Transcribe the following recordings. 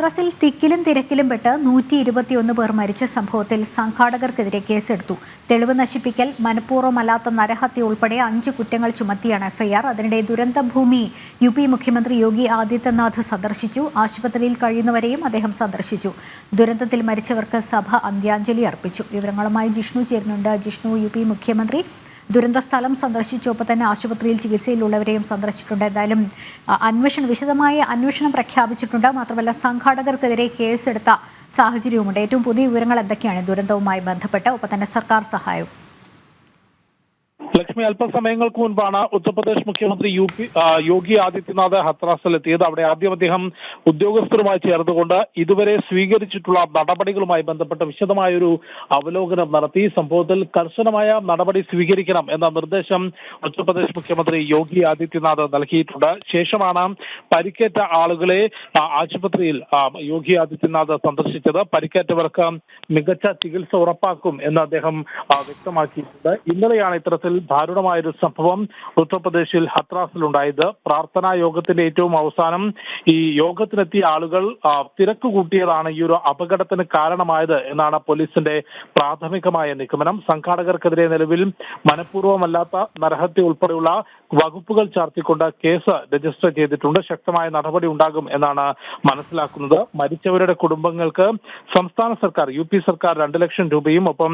ഹത്രാസിൽ തിക്കിലും തിരക്കിലും പെട്ട് നൂറ്റി ഇരുപത്തിയൊന്ന് പേർ മരിച്ച സംഭവത്തിൽ സംഘാടകർക്കെതിരെ കേസെടുത്തു. തെളിവ് നശിപ്പിക്കൽ മനഃപൂർവമല്ലാത്ത നരഹത്യ ഉൾപ്പെടെ അഞ്ച് കുറ്റങ്ങൾ ചുമത്തിയാണ് എഫ്ഐആർ. അതിനിടെ ദുരന്തഭൂമി യു പി മുഖ്യമന്ത്രി യോഗി ആദിത്യനാഥ് സന്ദർശിച്ചു. ആശുപത്രിയിൽ കഴിയുന്നവരെയും അദ്ദേഹം സന്ദർശിച്ചു. ദുരന്തത്തിൽ മരിച്ചവർക്ക് സഭ അന്ത്യാഞ്ജലി അർപ്പിച്ചു. വിവരങ്ങളുമായി ജിഷ്ണു ചേരുന്നുണ്ട്. ജിഷ്ണു യു മുഖ്യമന്ത്രി ദുരന്ത സ്ഥലം സന്ദർശിച്ചു തന്നെ ആശുപത്രിയിൽ ചികിത്സയിലുള്ളവരെയും സന്ദർശിച്ചിട്ടുണ്ട്. എന്തായാലും അന്വേഷണം വിശദമായ അന്വേഷണം പ്രഖ്യാപിച്ചിട്ടുണ്ട്. മാത്രമല്ല സംഘാടകർക്കെതിരെ കേസെടുത്ത സാഹചര്യവുമുണ്ട്. ഏറ്റവും പുതിയ വിവരങ്ങൾ എന്തൊക്കെയാണ്? ദുരന്തവുമായി ബന്ധപ്പെട്ട് ഒപ്പം തന്നെ സർക്കാർ സഹായവും ലക്ഷ്മി അല്പസമയങ്ങൾക്ക് മുൻപാണ് ഉത്തർപ്രദേശ് മുഖ്യമന്ത്രി യു പി യോഗി ആദിത്യനാഥ് ഹത്രാസിലെത്തിയത് അവിടെ ആദ്യം അദ്ദേഹം ഉദ്യോഗസ്ഥരുമായി ചേർന്നുകൊണ്ട് ഇതുവരെ സ്വീകരിച്ചിട്ടുള്ള നടപടികളുമായി ബന്ധപ്പെട്ട് വിശദമായൊരു അവലോകനം നടത്തി. സംഭവത്തിൽ കർശനമായ നടപടി സ്വീകരിക്കണം എന്ന നിർദ്ദേശം ഉത്തർപ്രദേശ് മുഖ്യമന്ത്രി യോഗി ആദിത്യനാഥ് നൽകിയിട്ടുണ്ട്. ശേഷമാണ് പരിക്കേറ്റ ആളുകളെ ആശുപത്രിയിൽ യോഗി ആദിത്യനാഥ് സന്ദർശിച്ചത്. പരിക്കേറ്റവർക്ക് മികച്ച ചികിത്സ ഉറപ്പാക്കും എന്ന് അദ്ദേഹം വ്യക്തമാക്കിയിട്ടുണ്ട്. ഇന്നലെയാണ് ഇത്തരത്തിൽ ദാരുണമായൊരു സംഭവം ഉത്തർപ്രദേശിൽ ഹത്രാസിലുണ്ടായത്. പ്രാർത്ഥനാ യോഗത്തിന്റെ ഏറ്റവും അവസാനം ഈ യോഗത്തിനെത്തിയ ആളുകൾ തിരക്ക് കൂട്ടിയതാണ് ഈ ഒരു അപകടത്തിന് കാരണമായത് എന്നാണ് പോലീസിന്റെ പ്രാഥമികമായ നിഗമനം. സംഘാടകർക്കെതിരെ നിലവിൽ മനഃപൂർവമല്ലാത്ത നരഹത്യ ഉൾപ്പെടെയുള്ള വകുപ്പുകൾ ചാർത്തിക്കൊണ്ട് കേസ് രജിസ്റ്റർ ചെയ്തിട്ടുണ്ട്. ശക്തമായ നടപടി ഉണ്ടാകും എന്നാണ് മനസ്സിലാക്കുന്നത്. മരിച്ചവരുടെ കുടുംബങ്ങൾക്ക് സംസ്ഥാന സർക്കാർ യു സർക്കാർ രണ്ട് ലക്ഷം രൂപയും ഒപ്പം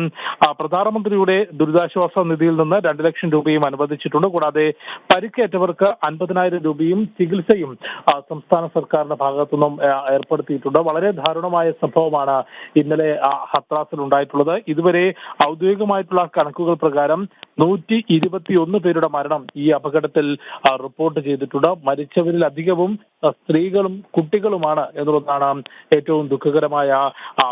പ്രധാനമന്ത്രിയുടെ ദുരിതാശ്വാസ നിധിയിൽ നിന്ന് രണ്ട് ലക്ഷം രൂപയും അനുവദിച്ചിട്ടുണ്ട്. കൂടാതെ പരിക്കേറ്റവർക്ക് അൻപതിനായിരം രൂപയും ചികിത്സയും സംസ്ഥാന സർക്കാരിന്റെ ഭാഗത്തുനിന്നും ഏർപ്പെടുത്തിയിട്ടുണ്ട്. വളരെ ദാരുണമായ സംഭവമാണ് ഇന്നലെ ഹത്രാസിൽ ഉണ്ടായിട്ടുള്ളത്. ഇതുവരെ ഔദ്യോഗികമായിട്ടുള്ള കണക്കുകൾ പ്രകാരം നൂറ്റി ഇരുപത്തിയൊന്ന് പേരുടെ മരണം ഈ അപകടത്തിൽ റിപ്പോർട്ട് ചെയ്തിട്ടുണ്ട്. മരിച്ചവരിൽ അധികവും സ്ത്രീകളും കുട്ടികളുമാണ് എന്നുള്ളതാണ് ഏറ്റവും ദുഃഖകരമായ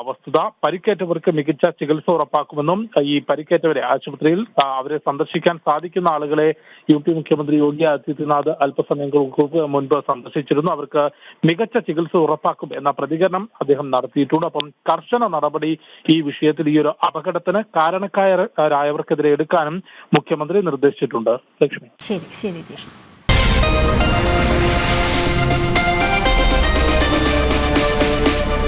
വസ്തുത. പരിക്കേറ്റവർക്ക് മികച്ച ചികിത്സ ഉറപ്പാക്കുമെന്നും ഈ പരിക്കേറ്റവരെ ആശുപത്രിയിൽ അവരെ സന്ദർശിക്കാൻ സാധിക്കുന്ന ആളുകളെ യു പി മുഖ്യമന്ത്രി യോഗി ആദിത്യനാഥ് അല്പസമയങ്ങൾക്ക് മുൻപ് സന്ദർശിച്ചിരുന്നു. അവർക്ക് മികച്ച ചികിത്സ ഉറപ്പാക്കും എന്ന പ്രതികരണം അദ്ദേഹം നടത്തിയിട്ടുണ്ട്. അപ്പം കർശന നടപടി ഈ വിഷയത്തിൽ ഈ ഒരു അപകടത്തിന് കാരണക്കാരായവർക്കെതിരെ എടുക്കാനും മുഖ്യമന്ത്രി നിർദ്ദേശിച്ചിട്ടുണ്ട്. ലക്ഷ്മി. ശരി ശരി